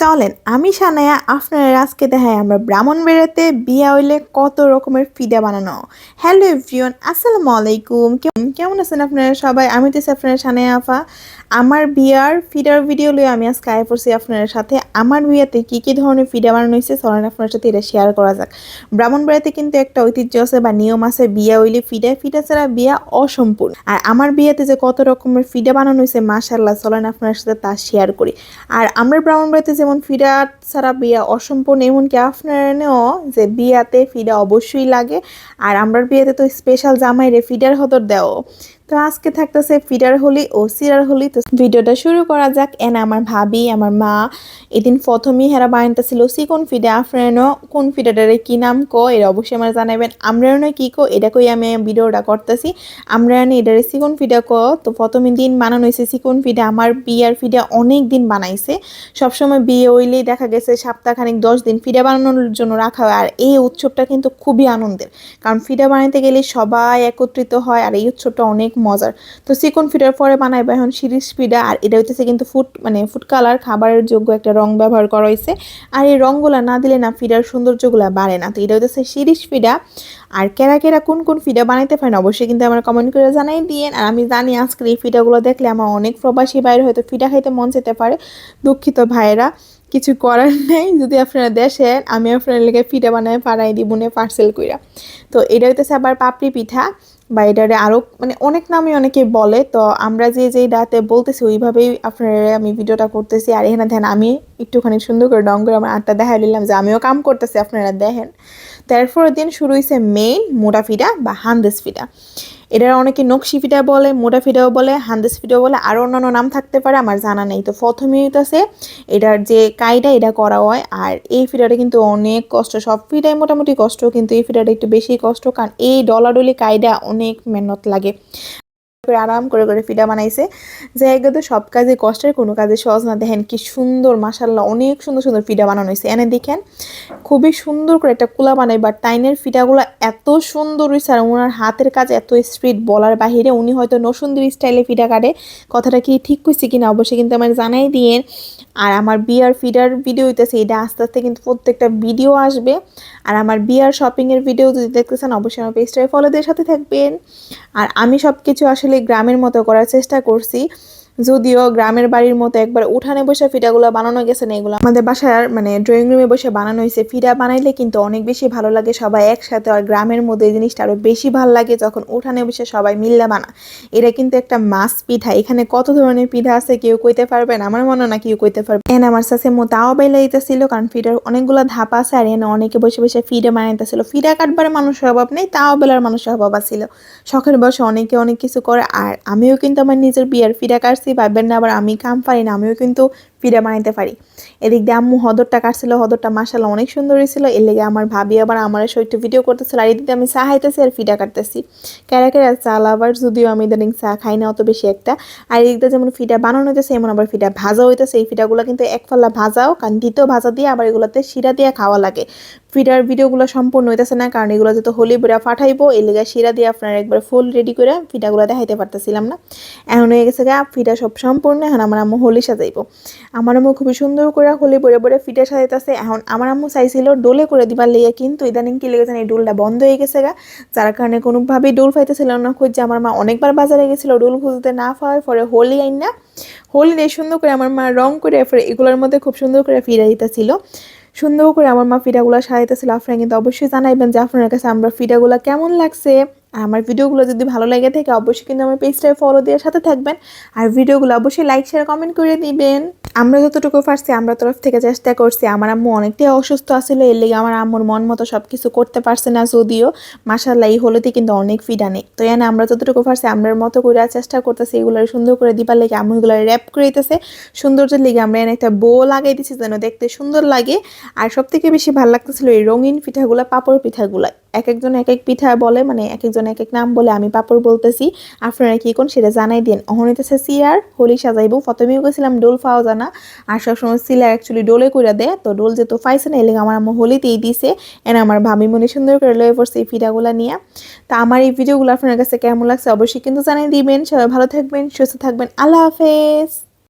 চলেন, আমি সানায়া আপনারা আজকে দেখাই আমরা ব্রাহ্মণ বেড়াতে বিয়া হইলে কত রকমের ফিডা বানানো। হ্যালো এভরিওয়ান আসসালামু আলাইকুম। কেমন আছেন আপনারা সবাই? আমি তো আপনারা সানায়া আফা আমার বিয়ার ফিডার ভিডিও লয়ে আমি আজকে আয় পড়ছি আপনার সাথে। আমার বিয়াতে কি কি ধরনের ফিডা বানানো হয়েছে চলেন আপনার সাথে এটা শেয়ার করা যাক। ব্রাহ্মণ বেড়াতে কিন্তু একটা ঐতিহ্য আছে বা নিয়ম আছে, বিয়া হইলে ফিডা ফিডা ছাড়া বিয়া অসম্পূর্ণ। আর আমার বিয়াতে যে কত রকমের ফিডা বানানো হয়েছে মাশাল্লাহ চলেন আপনার সাথে তা শেয়ার করি। আর আমরা ব্রাহ্মণ বাড়িতে যেমন ফিরা ছাড়া বিয়া অসম্পূর্ণ, এমনকি আপনারও যে বিয়াতে ফিরা অবশ্যই লাগে। আর আমরা বিয়াতে তো স্পেশাল জামাইরে ফিডার হতর দেও তো আজকে থাকতেছে ফিডার হোলি ও সিরার হোলি। তো ভিডিওটা শুরু করা যাক। এন আমার ভাবি, আমার মা। এদিন প্রথমেই হেরা বানাইতেছিল সি কোন ফিডা আপনারও কোন ফিডাটারে কি নাম কো এর অবশ্যই আমার জানাবেন আমরাও না কি কো, এটা কই আমি ভিডিওটা করতেছি। আমরা এটারে সিকন ফিডা কো। তো প্রথমে দিন বানানো হয়েছে সিকন ফিডা। আমার বিয়ার ফিডা অনেক দিন বানাইছে। সবসময় বিয়ে হইলেই দেখা গেছে সপ্তাহখানিক দশ দিন ফিডা বানানোর জন্য রাখা হয়। আর এই উৎসবটা কিন্তু খুবই আনন্দের। কারণ ফিডা বানাইতে গেলে সবাই একত্রিত হয়। আর এই উৎসবটা অনেক মজার। তো চিকন ফিডার পরে বানাইবে এখন সিরিজ ফিডা, আর এটা হইতেছে কিন্তু ফুড মানে ফুড কালার খাবারের যোগ্য একটা রং ব্যবহার করা হয়েছে আর এই রঙগুলো না দিলে না ফিডার সৌন্দর্যগুলো বাড়ে না। তো এটা হইতেছে সিরিজ ফিডা। আর কেরা কেরা কোন কোন ফিডা বানাইতে পারেন অবশ্যই কিন্তু আমার কমেন্ট করে জানাই দিয়েন। আর আমি জানি আজকের এই ফিডাগুলো দেখলে আমার অনেক প্রবাসী বাইরে হয়তো ফিডা খাইতে মন যেতে পারে। দুঃখিত ভাইয়েরা, কিছু করার নেই। যদি আপনারা দেশেন আমি আপনার লেগে ফিডা বানায় পাড়াই দিবনে পার্সেল কইরা। তো এটা হইতেছে আবার পাপড়ি পিঠা। বা এটারে আরও মানে অনেক নামে অনেকে বলে, তো আমরা যে যেই ডাতে বলতেছি, ওইভাবেই আপনারা আমি ভিডিওটা করতেছি। আর এখানে ধ্যান, আমি একটুখানি সুন্দর করে ডং করে আমার আটটা দেখা দিলাম যে আমিও কাম করতেছি, আপনারা দেখেন। তারপর দিন শুরু হয়েছে মেইন মোটা ফিডা বা হান্দেস ফিডা। এটার অনেকে নকশি ফিডা বলে, মোটা ফিডাও বলে হান্দেস ফিডাও বলে আরও অন্যান্য নাম থাকতে পারে, আমার জানা নেই। তো প্রথমে হইতেছে এটার যে কাইটা, এটা করা হয়। আর এই ফিডাটা কিন্তু অনেক কষ্ট, সব ফিডাই মোটামুটি কষ্ট, কিন্তু এই ফিডাটা একটু বেশি কষ্ট, কারণ এই ডলাডলি কাইডা অনেক মেহনত লাগে। করে আরাম করে করে ফিডা বানাইছে। জায়গা তো সব কাজে কষ্টের, কোনো কাজে সহজ না। দেখেন কি সুন্দর মাসাল্লাহ অনেক সুন্দর সুন্দর ফিডা বানানো হয়েছে। এনে দেখেন, খুবই সুন্দর করে একটা কুলা বানাই বাট টাইনের ফিডাগুলো এত সুন্দর হয়েছে আর ওনার হাতের কাজ এত স্পিড, বলার বাহিরে উনি হয়তো নসুন্দরী স্টাইলে ফিডা কাটে। কথাটা কি ঠিক কইছে কিনা অবশ্যই কিন্তু আমার জানাই দিয়ে আর আমার বিয়ার ফিডার ভিডিও হইতেছে, এটা আস্তে আস্তে কিন্তু প্রত্যেকটা ভিডিও আসবে। আর আমার বিয়ার শপিংয়ের ভিডিও যদি দেখতেছেন, অবশ্যই আমার পেজটায় ফলোদের সাথে থাকবেন। আর আমি সব কিছু আসলে গ্রামের মতো করার চেষ্টা করছি। যদিও গ্রামের বাড়ির মতো একবার উঠানে বসে ফিটাগুলো বানানো গেছে না, এগুলো আমাদের বাসার মানে ড্রয়িং রুমে বসে বানানো হয়েছে। ফিটা বানাইলে কিন্তু অনেক বেশি ভালো লাগে সবাই একসাথে আর গ্রামের মধ্যে এই জিনিসটা আরও বেশি ভালো লাগে যখন উঠানে বসে সবাই মিল্লা বানা। এটা কিন্তু একটা মাছ পিঠা। এখানে কত ধরনের পিঠা আছে কেউ কইতে পারবেন আমার মনে না কেউ কইতে পারবে। এনে আমার সাথে মো তাও বাইলে দিতেছিল কারণ ফিডার অনেকগুলো ধাপ আছে আর এখানে অনেকে বসে বসে ফিডে বানাইতেছিল। ফিডা কাটবার মানুষের অভাব নেই, তাও বেলার মানুষের অভাব আছিল। শখের বসে অনেকে অনেক কিছু করে, আর আমিও কিন্তু আমার নিজের বিয়ার ফিডা কাটছি ভাববেন না, আবার আমি কাম পারি না, আমিও কিন্তু ফিডা বানাইতে পারি। এদিক দিয়ে আম্মু হদরটা কাটছিল, হদরটা মাসাল্লাহ অনেক সুন্দর ছিল এর লেগে আমার ভাবি আবার আমার একটু ভিডিও করতেছিল। আর এদিকে আমি চা খাইতেছি আর ফিটা কাটতেছি। ক্যারা ক্যারা চা লাভার, যদিও আমি ইদানিং চা খাই না, অত বেশি একটা। আর এদিক দিয়ে যেমন ফিটা বানানো হইতেছে, এমন আবার ফিটা ভাজা হইতেছে। এই ফিটাগুলো কিন্তু এক ভাজাও কারণ দ্বিতীয় ভাজা দিয়ে আবার এগুলোতে শিরা দিয়ে খাওয়া লাগে। ফিডার ভিডিওগুলো সম্পূর্ণ হইতেছে না, কারণ এগুলো যেহেতু হোলি বেড়া ফাটাইবো এই লেগে শিরা দিয়ে আপনার একবার ফুল রেডি করে ফিডাগুলো দেখাইতে পারতেছিলাম না। এখন হয়ে গেছে গা ফিডা সব সম্পূর্ণ, এখন আমার আম্মু হোলি সাজাইবো। আমার আম্মু খুবই সুন্দর করে হোলি বড়ে বড়ে ফিডা সাজাইতেছে, এখন আমার আম্মু চাইছিল ডোলে করে দিবার লেগে, কিন্তু ইদানিং কি লেগেছে এই ডোলটা বন্ধ হয়ে গেছে গা। যার কারণে কোনোভাবেই ডোল পাইতেছিল না খুঁজছে আমার মা অনেকবার বাজারে গেছিল, ডোল খুঁজতে না পাওয়ার পরে হোলি আইন না, হোলি সুন্দর করে আমার মা রং করে এগুলোর মধ্যে খুব সুন্দর করে ফিরা দিতেছিল সুন্দর করে আমার মা ফিডাগুলো সাজাইতেছিল আপনারা কিন্তু অবশ্যই জানাইবেন যে আপনার কাছে আমরা ফিডাগুলো কেমন লাগছে? আর আমার ভিডিওগুলো যদি ভালো লাগে থাকে, অবশ্যই কিন্তু আমার পেজটায় ফলো দেওয়ার সাথে থাকবেন। আর ভিডিওগুলো অবশ্যই লাইক শেয়ার কমেন্ট করে দিবেন। আমরা যতটুকু পারছি, আমরা তরফ থেকে চেষ্টা করছি। আমার আম্মু অনেকটাই অসুস্থ আছিল, এর লেগে আমার আম্মুর মন মতো সব কিছু করতে পারছে না যদিও। মাসাল্লাহ এই হলোতে কিন্তু অনেক ফিডা নেই। তো এনে আমরা যতটুকু পারছি, আমরার মতো করে চেষ্টা করতেছি এগুলো সুন্দর করে দিবার লেগে আম্মু এগুলো র্যাপ করে দিতেছে সৌন্দর্যের লেগে আমরা এনে একটা বো লাগাই দিচ্ছি যেন দেখতে সুন্দর লাগে। আর সব থেকে বেশি ভালো লাগতেছিল এই রঙিন পিঠাগুলো, পাপড় পিঠাগুলো। এক একজন এক এক পিঠা বলে মানে এক একজন এক এক নাম বলে আমি পাপড় বলতেছি। আপনারা কি কোন সেটা জানাই দিন। অহনিতেছে সিয়ার, হোলি সাজাইবো। প্রথমেও গেছিলাম ডোল পাওয়া জানা আর সবসময় সিলা অ্যাকচুয়ালি ডোলে করে দেয়। তো ডোল যেহেতু ফাইসে না এলে আমার আমার হোলিতেই দিছে। এনে আমার ভাবি মনে সুন্দর করে লয়ে পড়ছে এই পিঠাগুলো নিয়ে। তা আমার এই ভিডিওগুলো আপনার কাছে কেমন লাগছে অবশ্যই কিন্তু জানিয়ে দিবেন। সবাই ভালো থাকবেন, সুস্থ থাকবেন। আল্লাহ হাফেজ।